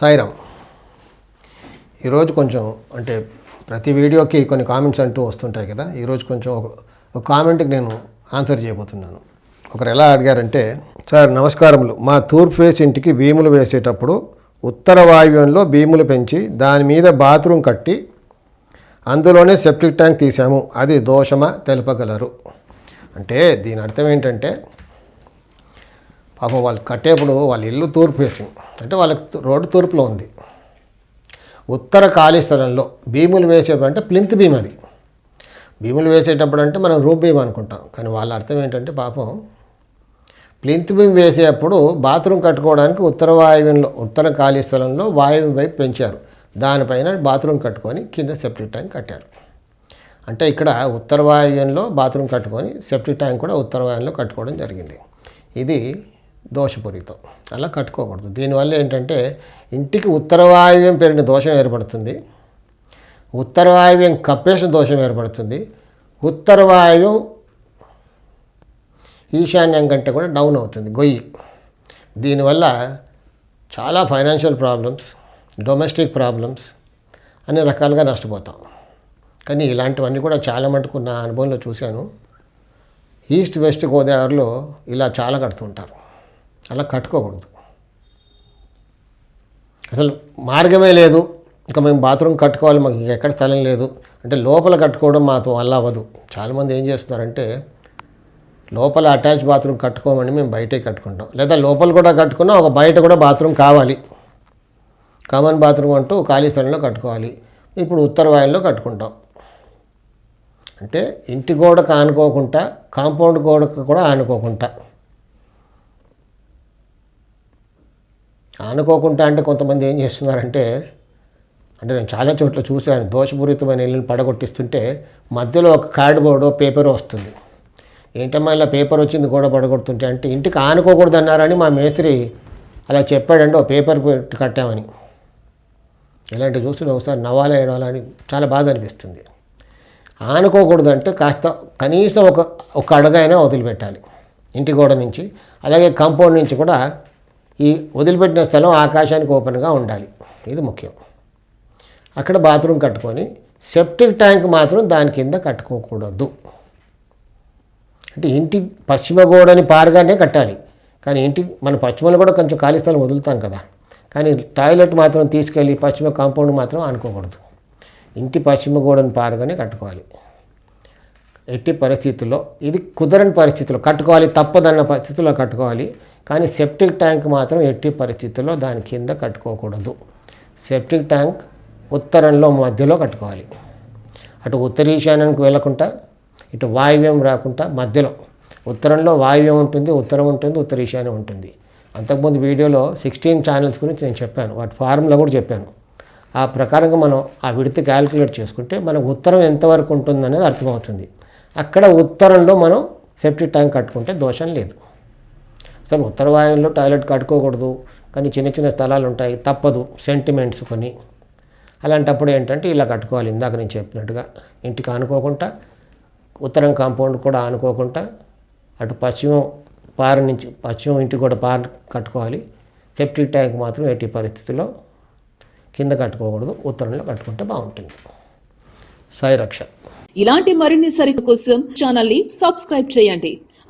సాయిరామ్. ఈరోజు కొంచెం అంటే ప్రతి వీడియోకి కొన్ని కామెంట్స్ అంటూ వస్తుంటాయి కదా ఈరోజు కొంచెం ఒక కామెంట్కి నేను ఆన్సర్ చేయబోతున్నాను. ఒకరు ఎలా అడిగారంటే సార్ నమస్కారములు. మా తూర్పు ఫేస్ ఇంటికి భీములు వేసేటప్పుడు ఉత్తర వాయువ్యంలో భీములు పెంచి దాని మీద బాత్రూమ్ కట్టి అందులోనే సెప్టిక్ ట్యాంక్ తీసాము అది దోషమా తెలుపగలరు? అంటే దీని అర్థం ఏంటంటే పాపం వాళ్ళు కట్టేప్పుడు వాళ్ళ ఇల్లు తూర్పు ఫేసింగ్. అంటే వాళ్ళకి రోడ్డు తూర్పులో ఉంది. ఉత్తర ఖాళీ స్థలంలో భీములు వేసేటప్పుడు అంటే ప్లింత్ భీమ్ అది. భీములు వేసేటప్పుడు అంటే మనం రూప్ భీమ్ అనుకుంటాం. కానీ వాళ్ళ అర్థం ఏంటంటే పాపం ప్లింత్ భీమ్ వేసేటప్పుడు బాత్రూమ్ కట్టుకోవడానికి ఉత్తర వాయువ్యంలో ఉత్తర ఖాళీ స్థలంలో వాయువు వైపు పెంచారు. దానిపైన బాత్రూమ్ కట్టుకొని కింద సెప్టిక్ ట్యాంక్ కట్టారు. అంటే ఇక్కడ ఉత్తర వాయువ్యంలో బాత్రూమ్ కట్టుకొని సెప్టిక్ ట్యాంక్ కూడా ఉత్తర వాయువ్యంలో కట్టుకోవడం జరిగింది. ఇది దోషపూరితం. అలా కట్టుకోకూడదు. దీనివల్ల ఏంటంటే ఇంటికి ఉత్తరవాయువ్యం పెరిగిన దోషం ఏర్పడుతుంది. ఉత్తరవాయువ్యం కప్పేసిన దోషం ఏర్పడుతుంది. ఉత్తరవాయువ్యం ఈశాన్యం కంటే కూడా డౌన్ అవుతుంది. గొయ్యి. దీనివల్ల చాలా ఫైనాన్షియల్ ప్రాబ్లమ్స్ డొమెస్టిక్ ప్రాబ్లమ్స్ అన్ని రకాలుగా నష్టపోతాం. కానీ ఇలాంటివన్నీ కూడా చాలా మటుకు నా అనుభవంలో చూశాను. ఈస్ట్ వెస్ట్ గోదావరిలో ఇలా చాలా కడుతుంటారు అలా కట్టుకోకూడదు. అసలు మార్గమే లేదు. ఇంకా మేము బాత్రూమ్ కట్టుకోవాలి మాకు ఎక్కడ స్థలం లేదు. అంటే లోపల కట్టుకోవడం మాతో వల్ల అవ్వదు. చాలామంది ఏం చేస్తున్నారంటే లోపల అటాచ్ బాత్రూమ్ కట్టుకోమని మేము బయటే కట్టుకుంటాం. లేదా లోపల కూడా కట్టుకున్నా ఒక బయట కూడా బాత్రూమ్ కావాలి. కామన్ బాత్రూమ్ అంటూ ఖాళీ స్థలంలో కట్టుకోవాలి. ఇప్పుడు ఉత్తర వాయుల్లో కట్టుకుంటాం. అంటే ఇంటి గోడకు ఆనుకోకుండా కాంపౌండ్ గోడకు కూడా ఆనుకోకుండా. ఆనుకోకుండా అంటే కొంతమంది ఏం చేస్తున్నారంటే అంటే నేను చాలా చోట్ల చూశాను దోషపూరితమైన ఇల్లుని పడగొట్టిస్తుంటే మధ్యలో ఒక కార్డ్ బోర్డు పేపర్ వస్తుంది. ఏంటమ్మా ఇలా పేపర్ వచ్చింది కూడా పడగొడుతుంటే అంటే ఇంటికి ఆనుకోకూడదు అన్నారని మా మేస్త్రి అలా చెప్పాడండి ఓ పేపర్ పెట్టి కట్టామని. ఇలాంటి చూసిన ఒకసారి నవ్వాలా ఏడవాలా అని చాలా బాధ అనిపిస్తుంది. ఆనుకోకూడదు అంటే కాస్త కనీసం ఒక ఒక అడుగైనా వదిలిపెట్టాలి. ఇంటి గోడ నుంచి అలాగే కాంపౌండ్ నుంచి కూడా ఈ వదిలిపెట్టిన స్థలం ఆకాశానికి ఓపెన్గా ఉండాలి. ఇది ముఖ్యం. అక్కడ బాత్రూమ్ కట్టుకొని సెప్టిక్ ట్యాంక్ మాత్రం దాని కింద కట్టుకోకూడదు. అంటే ఇంటి పశ్చిమ గోడని పారుగానే కట్టాలి. కానీ ఇంటి మన పశ్చిమలో కూడా కొంచెం ఖాళీ స్థలం వదులుతాం కదా. కానీ టాయిలెట్ మాత్రం తీసుకెళ్ళి పశ్చిమ కాంపౌండ్ మాత్రం అనుకోకూడదు. ఇంటి పశ్చిమ గోడని పారుగానే కట్టుకోవాలి. ఎట్టి పరిస్థితుల్లో ఇది కుదరని పరిస్థితుల్లో కట్టుకోవాలి తప్పదన్న పరిస్థితుల్లో కట్టుకోవాలి. కానీ సెప్టిక్ ట్యాంక్ మాత్రం ఎట్టి పరిస్థితుల్లో దాని కింద కట్టుకోకూడదు. సెప్టిక్ ట్యాంక్ ఉత్తరంలో మధ్యలో కట్టుకోవాలి. అటు ఉత్తర ఈశాన్యానికి వెళ్ళకుండా ఇటు వాయువ్యం రాకుండా మధ్యలో. ఉత్తరంలో వాయువ్యం ఉంటుంది ఉత్తరం ఉంటుంది ఉత్తరీశాన్యం ఉంటుంది. అంతకుముందు వీడియోలో సిక్స్టీన్ ఛానల్స్ గురించి నేను చెప్పాను వాటి ఫార్ములా కూడా చెప్పాను. ఆ ప్రకారంగా మనం ఆ విడత క్యాలిక్యులేట్ చేసుకుంటే మనకు ఉత్తరం ఎంతవరకు ఉంటుందనేది అర్థమవుతుంది. అక్కడ ఉత్తరంలో మనం సెప్టిక్ ట్యాంక్ కట్టుకుంటే దోషం లేదు. అసలు ఉత్తర టాయిలెట్ కట్టుకోకూడదు కానీ చిన్న చిన్న స్థలాలు ఉంటాయి తప్పదు సెంటిమెంట్స్ కొన్ని. అలాంటప్పుడు ఏంటంటే ఇలా కట్టుకోవాలి ఇందాక నేను చెప్పినట్టుగా. ఇంటికి ఆనుకోకుండా ఉత్తరం కాంపౌండ్ కూడా ఆనుకోకుండా అటు పశ్చిమం పార నుంచి పశ్చిమం ఇంటికి కూడా పార కట్టుకోవాలి. సెప్టిక్ ట్యాంక్ మాత్రం ఎట్టి పరిస్థితుల్లో కింద కట్టుకోకూడదు ఉత్తరంలో కట్టుకుంటే బాగుంటుంది. సాయి రక్ష. ఇలాంటి మరిన్ని సరికు కోసం ఛానల్ని సబ్స్క్రైబ్ చేయండి.